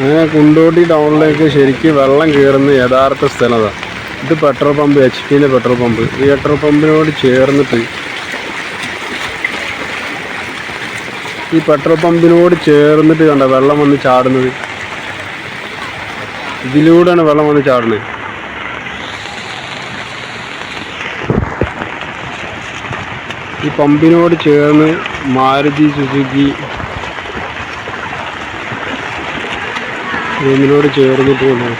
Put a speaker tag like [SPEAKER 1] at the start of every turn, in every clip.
[SPEAKER 1] അങ്ങനെ കുണ്ടോട്ടി ടൗണിലേക്ക് ശരിക്കും വെള്ളം കയറുന്ന യഥാർത്ഥ സ്ഥലതാണ് ഇത് പെട്രോൾ പമ്പ് എച്ച് പിന്റെ പെട്രോൾ പമ്പ്. ഈ പെട്രോൾ പമ്പിനോട് ചേർന്നിട്ട് ഈ പെട്രോൾ പമ്പിനോട് ചേർന്നിട്ട് കണ്ട വെള്ളം വന്ന് ചാടുന്നത്? ഇതിലൂടെയാണ് വെള്ളം വന്ന് ചാടുന്നത്. ഈ പമ്പിനോട് ചേർന്ന് മാരുതി സുസുക്കി റൂമിനോട് ചേർന്നിട്ട് പോകുന്നു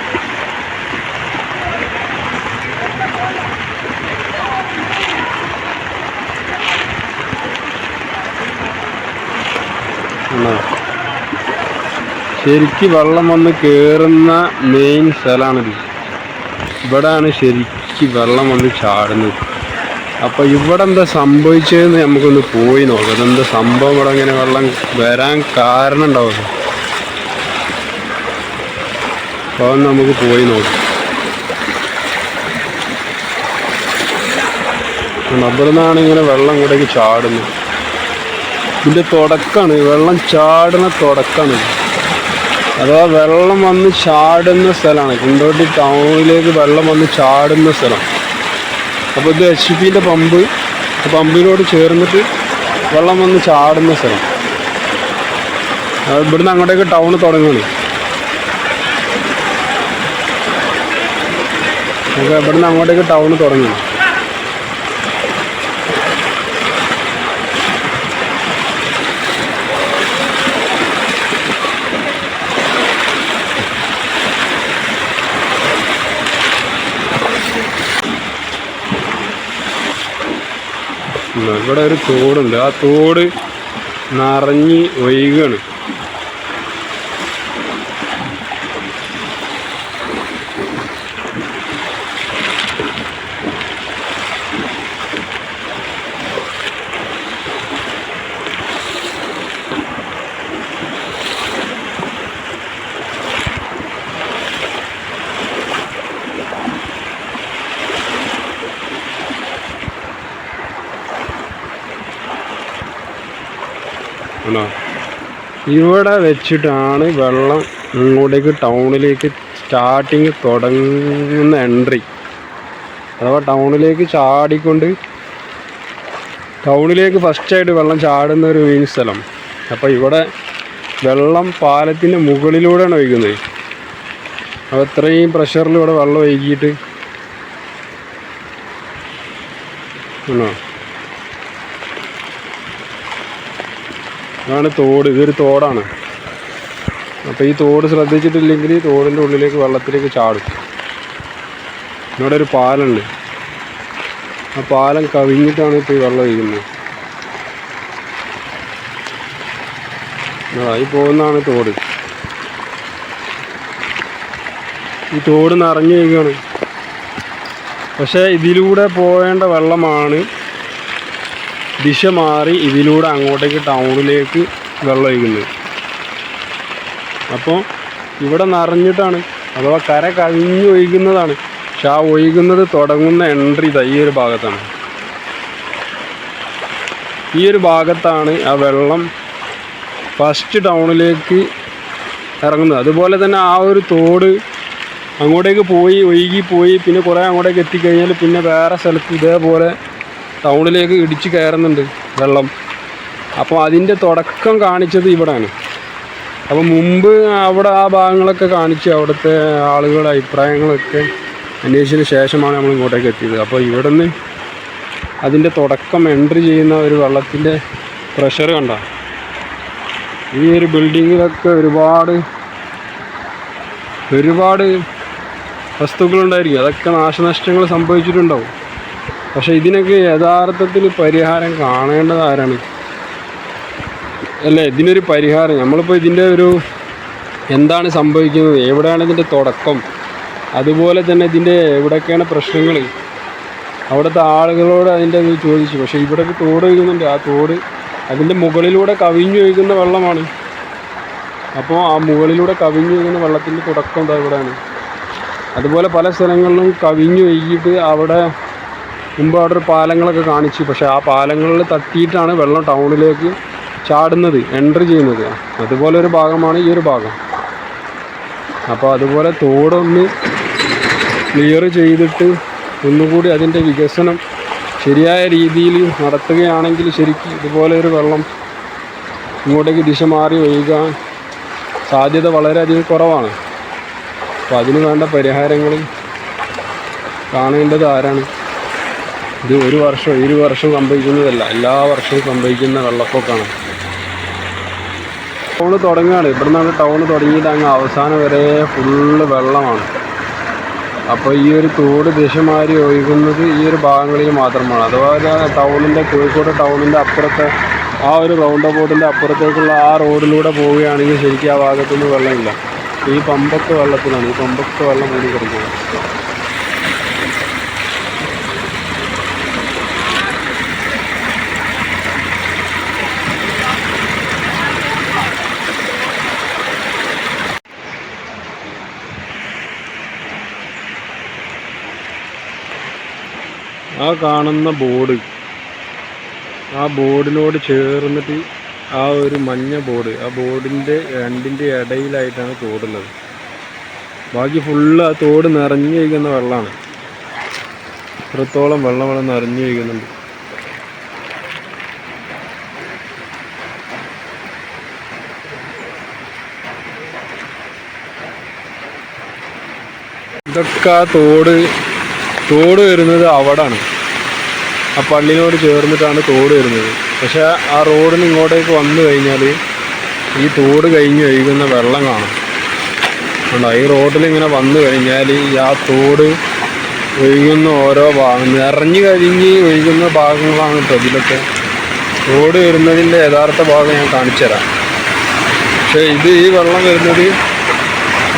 [SPEAKER 1] ശരിക്ക് വെള്ളം വന്ന് കയറുന്ന മെയിൻ സ്ഥലമാണിത്. ഇവിടാണ് ശരിക്ക് വെള്ളം വന്ന് ചാടുന്നത്. അപ്പൊ ഇവിടെ എന്താ സംഭവിച്ചതെന്ന് നമുക്കൊന്ന് പോയി നോക്കാം. എന്താ സംഭവം? ഇവിടെ ഇങ്ങനെ വെള്ളം വരാൻ കാരണം ഉണ്ടാവുമല്ലോ അപ്പൊ അതൊന്ന് നമുക്ക് പോയി നോക്കാം. അവിടുന്നാണ് ഇങ്ങനെ വെള്ളം ഇങ്ങോട്ടേക്ക് ചാടുന്നത്. ഇതിന്റെ തുടക്കമാണ് വെള്ളം ചാടുന്ന തുടക്കമാണ്. അഥവാ വെള്ളം വന്ന് ചാടുന്ന സ്ഥലമാണ് കുണ്ടോട്ടി ടൗണിലേക്ക് വെള്ളം വന്ന് ചാടുന്ന സ്ഥലം. അപ്പോൾ ഇത് എച്ച് പിന്റെ പമ്പ് പമ്പിനോട് ചേർന്നിട്ട് വെള്ളം വന്ന് ചാടുന്ന സ്ഥലം. ഇവിടുന്ന് അങ്ങോട്ടേക്ക് ടൗൺ തുടങ്ങുകയാണ്. നമുക്ക് ഇവിടുന്ന് അങ്ങോട്ടേക്ക് ടൗൺ തുടങ്ങി. ഇവിടെ ഒരു തോടുണ്ട്. ആ തോട് നിറഞ്ഞ് ഒഴുകാണ്. ആണോ? ഇവിടെ വെച്ചിട്ടാണ് വെള്ളം ഇങ്ങോട്ടേക്ക് ടൗണിലേക്ക് സ്റ്റാർട്ടിങ് തുടങ്ങുന്ന എൻട്രി. അഥവാ ടൗണിലേക്ക് ചാടിക്കൊണ്ട് ടൗണിലേക്ക് ഫസ്റ്റായിട്ട് വെള്ളം ചാടുന്ന ഒരു മെയിൻ സ്ഥലം. അപ്പോൾ ഇവിടെ വെള്ളം പാലത്തിന്റെ മുകളിലൂടെയാണ് ഒഴുകുന്നത്. അപ്പോൾ ഇത്രയും പ്രഷറിൽ ഇവിടെ വെള്ളം ഒഴുകിയിട്ട് ആണോ? ഇതാണ് തോട്. ഇതൊരു തോടാണ്. അപ്പോൾ ഈ തോട് ശ്രദ്ധിച്ചിട്ടില്ലെങ്കിൽ തോടിന്റെ ഉള്ളിലേക്ക് വെള്ളത്തിലേക്ക് ചാടും. ഇവിടെ ഒരു പാലുണ്ട്. ആ പാലം കവിഞ്ഞിട്ടാണ് ഇപ്പോൾ ഈ വെള്ളം ഒഴിക്കുന്നത്. ഈ പോകുന്നതാണ് തോട്. ഈ തോട് നിറഞ്ഞു കഴിക്കുകയാണ് പക്ഷേ ഇതിലൂടെ പോകേണ്ട വെള്ളമാണ് ദിശ മാറി ഇതിലൂടെ അങ്ങോട്ടേക്ക് ടൗണിലേക്ക് വെള്ളം ഒഴുകുന്നത് അപ്പോൾ ഇവിടെ നിറഞ്ഞിട്ടാണ് അഥവാ കര കവിഞ്ഞ് ഒഴുകുന്നതാണ്. പക്ഷെ ആ ഒഴുകുന്നത് തുടങ്ങുന്ന എൻട്രി ഇതാ ഈ ഒരു ഭാഗത്താണ്. ഈ ഒരു ഭാഗത്താണ് ആ വെള്ളം ഫസ്റ്റ് ടൗണിലേക്ക് ഇറങ്ങുന്നത്. അതുപോലെ തന്നെ ആ ഒരു തോട് അങ്ങോട്ടേക്ക് പോയി ഒഴുകി പോയി പിന്നെ കുറേ അങ്ങോട്ടേക്ക് എത്തിക്കഴിഞ്ഞാൽ പിന്നെ വേറെ സ്ഥലത്ത് ഇതേപോലെ ടൗണിലേക്ക് ഇടിച്ച് കയറുന്നുണ്ട് വെള്ളം. അപ്പോൾ അതിന്റെ തുടക്കം കാണിച്ചത് ഇവിടെയാണ് അപ്പോൾ മുമ്പ് അവിടെ ആ ഭാഗങ്ങളൊക്കെ കാണിച്ച് അവിടുത്തെ ആളുകളുടെ അഭിപ്രായങ്ങളൊക്കെ അന്വേഷിച്ചതിന് ശേഷമാണ് നമ്മൾ ഇങ്ങോട്ടേക്ക് എത്തിയത്. അപ്പോൾ ഇവിടെ നിന്ന് അതിന്റെ തുടക്കം എൻട്രി ചെയ്യുന്ന ഒരു വെള്ളത്തിന്റെ പ്രഷർ കണ്ട. ഈ ഒരു ബിൽഡിങ്ങിലൊക്കെ ഒരുപാട് ഒരുപാട് വസ്തുക്കളുണ്ടായിരിക്കും അതൊക്കെ നാശനഷ്ടങ്ങൾ സംഭവിച്ചിട്ടുണ്ടാവും. പക്ഷെ ഇതിനൊക്കെ യഥാർത്ഥത്തിൽ പരിഹാരം കാണേണ്ടത് ആരാണ്? അല്ലേ ഇതിനൊരു പരിഹാരം. നമ്മളിപ്പോൾ ഇതിന്റെ ഒരു എന്താണ് സംഭവിക്കുന്നത്? എവിടെയാണ് ഇതിന്റെ തുടക്കം? അതുപോലെ തന്നെ ഇതിന്റെ എവിടെയൊക്കെയാണ് പ്രശ്നങ്ങൾ? അവിടുത്തെ ആളുകളോട് അതിന്റെ ചോദിച്ചു. പക്ഷേ ഇവിടെ ഒരു തോട് ഒഴുകുന്നുണ്ട്. ആ തോട് അതിന്റെ മുകളിലൂടെ കവിഞ്ഞു ഒഴുകുന്ന വെള്ളമാണ്. അപ്പോൾ ആ മുകളിലൂടെ കവിഞ്ഞു ഒഴുകുന്ന വെള്ളത്തിന്റെ തുടക്കം എന്താ ഇവിടെയാണ്. അതുപോലെ പല സ്ഥലങ്ങളിലും കവിഞ്ഞു ഒഴുകിയിട്ട് അവിടെ മുമ്പ് അവിടെ ഒരു പാലങ്ങളൊക്കെ കാണിച്ചു. പക്ഷേ ആ പാലങ്ങളിൽ തട്ടിയിട്ടാണ് വെള്ളം ടൗണിലേക്ക് ചാടുന്നത് എൻട്രി ചെയ്യുന്നത്. അതുപോലെ ഒരു ഭാഗമാണ് ഈ ഒരു ഭാഗം. അപ്പോൾ അതുപോലെ തോടൊന്ന് ക്ലിയർ ചെയ്തിട്ട് ഒന്നുകൂടി അതിന്റെ വികസനം ശരിയായ രീതിയിൽ നടത്തുകയാണെങ്കിൽ ശരിക്കും ഇതുപോലെ ഒരു വെള്ളം ഇങ്ങോട്ടേക്ക് ദിശ മാറി ഒഴുകാൻ സാധ്യത വളരെയധികം കുറവാണ്. അപ്പോൾ അതിന് വേണ്ട പരിഹാരങ്ങൾ കാണേണ്ടത് ആരാണ്? ഇത് ഒരു വർഷം ഒരു വർഷം സംഭവിക്കുന്നതല്ല. എല്ലാ വർഷവും സംഭവിക്കുന്ന വെള്ളപ്പൊക്കമാണ് ടൗണ് തുടങ്ങുകയാണ്. ഇവിടെ നിന്നാണ് ടൗണ് തുടങ്ങിയിട്ട് അങ്ങ് അവസാനം വരെ ഫുള്ള് വെള്ളമാണ്. അപ്പോൾ ഈ ഒരു തോട് ദിശമാരി ഒഴുകുന്നത് ഈ ഒരു ഭാഗങ്ങളിൽ മാത്രമാണ്. അഥവാ ടൗണിന്റെ കോഴിക്കോട് ടൗണിന്റെ അപ്പുറത്തെ ആ ഒരു റൗണ്ട് അബൌട്ടിന്റെ അപ്പുറത്തേക്കുള്ള ആ റോഡിലൂടെ പോവുകയാണെങ്കിൽ ശരിക്കും ആ ഭാഗത്തുനിന്ന് വെള്ളമില്ല. ഈ പമ്പത്ത് വെള്ളത്തിലാണ്. ഈ പമ്പത്ത് വെള്ളം മൂടി കിടക്കുന്നത് ആ കാണുന്ന ബോർഡ്. ആ ബോർഡിനോട് ചേർന്നിട്ട് ആ ഒരു മഞ്ഞ ബോർഡ് ആ ബോർഡിന്റെ രണ്ടിന്റെ ഇടയിലായിട്ടാണ് തോടുള്ളത് ബാക്കി ഫുള്ള് ആ തോട് നിറഞ്ഞു കഴിക്കുന്ന വെള്ളമാണ്. ഇത്രത്തോളം വെള്ളം വെള്ളം നിറഞ്ഞു കഴിക്കുന്നുണ്ട് ഇതൊക്കെ ആ തോട് തോട് വരുന്നത് അവിടാണ്. ആ പള്ളിനോട് ചേർന്നിട്ടാണ് തോട് വരുന്നത്. പക്ഷേ ആ റോഡിന് ഇങ്ങോട്ടേക്ക് വന്നു കഴിഞ്ഞാൽ ഈ തോട് കഴിഞ്ഞ് ഒഴുകുന്ന വെള്ളം കാണും. കണ്ടോ? ഈ റോഡിൽ ഇങ്ങനെ വന്നു കഴിഞ്ഞാൽ ഈ ആ തോട് ഒഴുകുന്ന ഓരോ ഭാഗം നിറഞ്ഞു കഴിഞ്ഞ് ഒഴുകുന്ന ഭാഗങ്ങളാണ് കേട്ടോ ഇതിലൊക്കെ. തോട് വരുന്നതിന്റെ യഥാർത്ഥ ഭാഗം ഞാൻ കാണിച്ചു തരാം. പക്ഷേ ഇത് ഈ വെള്ളം വരുന്നത്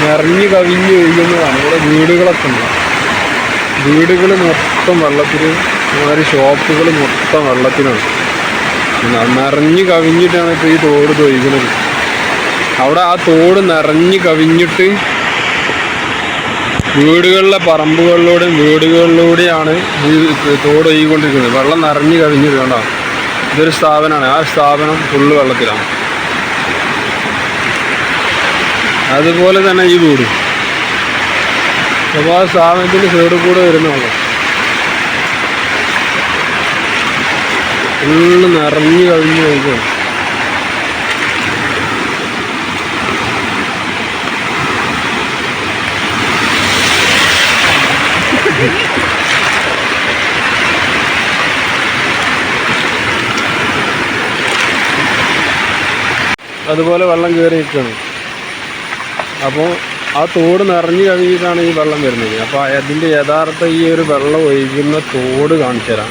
[SPEAKER 1] നിറഞ്ഞു കവിഞ്ഞ് ഒഴുകുന്നതാണ്. ഇവിടെ വീടുകളൊക്കെ ഉണ്ട്. വീടുകൾ മൊത്തം വെള്ളത്തിൽ അതുമാതിരി ഷോപ്പുകൾ മൊത്തം വെള്ളത്തിനാണ്. നിറഞ്ഞു കവിഞ്ഞിട്ടാണ് ഇപ്പോൾ ഈ തോട് തൊഴിക്കുന്നത് അവിടെ ആ തോട് നിറഞ്ഞു കവിഞ്ഞിട്ട് വീടുകളിലെ പറമ്പുകളിലൂടെയും വീടുകളിലൂടെയാണ് ഈ തോട് ഒഴുകിക്കൊണ്ടിരിക്കുന്നത്. വെള്ളം നിറഞ്ഞു കവിഞ്ഞിട്ട് ഇതൊരു സ്ഥാപനമാണ്. ആ സ്ഥാപനം ഫുള്ള് വെള്ളത്തിലാണ്. അതുപോലെ തന്നെ ഈ വീട്. അപ്പോൾ ആ സ്ഥാപനത്തിന്റെ സൈഡിൽ കൂടെ വരുന്ന വെള്ളം ഫുള്ള് നിറഞ്ഞു കഴിഞ്ഞു കഴിക്കും അതുപോലെ വെള്ളം കയറി നിൽക്കുകയാണ് അപ്പോൾ ആ തോട് നിറഞ്ഞു കഴിഞ്ഞിട്ടാണ് ഈ വെള്ളം വരുന്നത്. അപ്പോൾ അതിന്റെ യഥാർത്ഥ ഈ ഒരു വെള്ളം ഒഴുകുന്ന തോട് കാണിച്ചു തരാം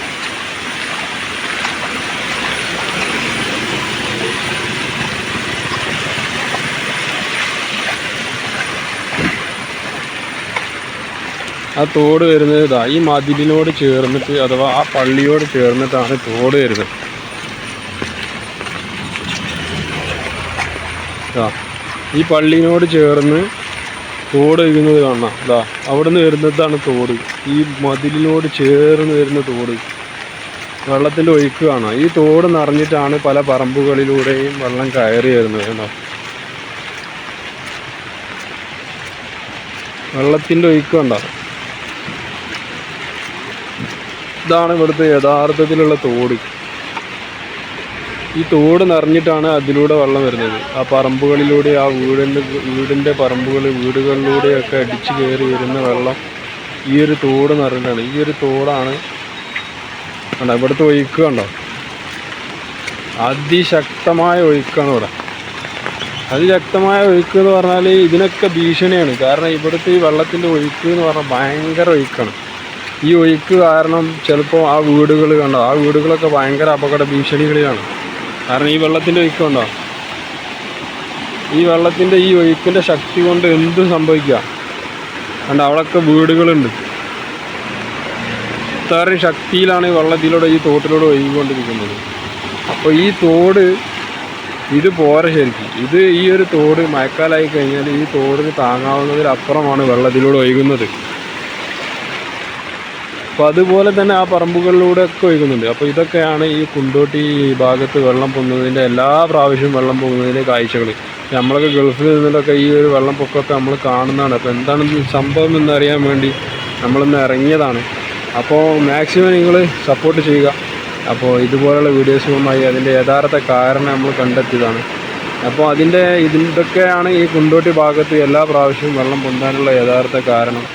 [SPEAKER 1] ആ തോട് വരുന്നത് ഇതാ ഈ മതിലിനോട് ചേർന്നിട്ട് അഥവാ ആ പള്ളിയോട് ചേർന്നിട്ടാണ് തോട് വരുന്നത്. ഈ പള്ളിനോട് ചേർന്ന് തോട് ഒഴുകുന്നത് കാണാം ഇതാ അവിടുന്ന് വരുന്നതാണ് തോട്. ഈ മതിലിനോട് ചേർന്ന് വരുന്ന തോട്. വെള്ളത്തിന്റെ ഒഴുക്ക് കാണാം ഈ തോട് നിറഞ്ഞിട്ടാണ് പല പറമ്പുകളിലൂടെയും വെള്ളം കയറി വരുന്നത് കേട്ടോ. വെള്ളത്തിന്റെ ഒഴുക്ക് ഇതാണ് ഇവിടുത്തെ യഥാർത്ഥത്തിലുള്ള തോട്. ഈ തോട് നിറഞ്ഞിട്ടാണ് അതിലൂടെ വെള്ളം വരുന്നത്. ആ പറമ്പുകളിലൂടെ ആ വീടിന്റെ വീടിന്റെ പറമ്പുകൾ വീടുകളിലൂടെയൊക്കെ അടിച്ചു കയറി വരുന്ന വെള്ളം ഈ ഒരു തോട് നിറഞ്ഞിട്ടാണ്. ഈ ഒരു തോടാണ് കണ്ടോ ഇവിടുത്തെ ഒഴുക്ക് കണ്ടോ? അതിശക്തമായ ഒഴുക്കാണ് ഇവിടെ. അതിശക്തമായ ഒഴുക്ക് എന്ന് പറഞ്ഞാൽ ഇതിനൊക്കെ ഭീഷണിയാണ്. കാരണം ഇവിടുത്തെ ഈ വെള്ളത്തിന്റെ ഒഴുക്ക് എന്ന് പറഞ്ഞാൽ ഭയങ്കര ഒഴുക്കാണ്. ഈ ഒഴുക്ക് കാരണം ചിലപ്പോൾ ആ വീടുകൾ കണ്ടോ? ആ വീടുകളൊക്കെ ഭയങ്കര അപകട ഭീഷണികളിലാണ്. കാരണം ഈ വെള്ളത്തിന്റെ ഒഴുക്ക് ഈ വെള്ളത്തിന്റെ ഈ ഒഴുക്കിന്റെ ശക്തി കൊണ്ട് എന്തും സംഭവിക്കാം കണ്ട? അവിടെയൊക്കെ വീടുകളുണ്ട്. ഇത്രയും ശക്തിയിലാണ് ഈ വെള്ളത്തിലൂടെ ഈ തോട്ടിലൂടെ ഒഴുകിക്കൊണ്ടിരിക്കുന്നത്. അപ്പോൾ ഈ തോട് ഇത് പോരെ ശരിക്കും. ഇത് ഈ ഒരു തോട് മഴക്കാലമായി കഴിഞ്ഞാൽ ഈ തോടിന് താങ്ങാവുന്നതിലപ്പുറമാണ് വെള്ളത്തിലൂടെ ഒഴുകുന്നത്. അപ്പോൾ അതുപോലെ തന്നെ ആ പറമ്പുകളിലൂടെ ഒക്കെ ഒഴുകുന്നുണ്ട്. അപ്പോൾ ഇതൊക്കെയാണ് ഈ കുണ്ടോട്ടി ഭാഗത്ത് വെള്ളം പൊങ്ങുന്നതിന്റെ എല്ലാ പ്രാവശ്യവും വെള്ളം പൊങ്ങുന്നതിന്റെ കാഴ്ചകൾ നമ്മളൊക്കെ ഗൾഫിൽ നിന്നിട്ടൊക്കെ ഈ ഒരു വെള്ളം വെള്ളപ്പൊക്കമൊക്കെ നമ്മൾ കാണുന്നതാണ്. അപ്പോൾ എന്താണ് സംഭവം എന്നറിയാൻ വേണ്ടി നമ്മളിന്ന് ഇറങ്ങിയതാണ്. അപ്പോൾ മാക്സിമം നിങ്ങൾ സപ്പോർട്ട് ചെയ്യുക. അപ്പോൾ ഇതുപോലുള്ള വീഡിയോസുമായി അതിന്റെ യഥാർത്ഥ കാരണം നമ്മൾ കണ്ടെത്തിയതാണ്. അപ്പോൾ അതിന്റെ ഇതിന്റെയൊക്കെയാണ് ഈ കുണ്ടോട്ടി ഭാഗത്ത് എല്ലാ പ്രാവശ്യവും വെള്ളം പൊന്താനുള്ള യഥാർത്ഥ കാരണം.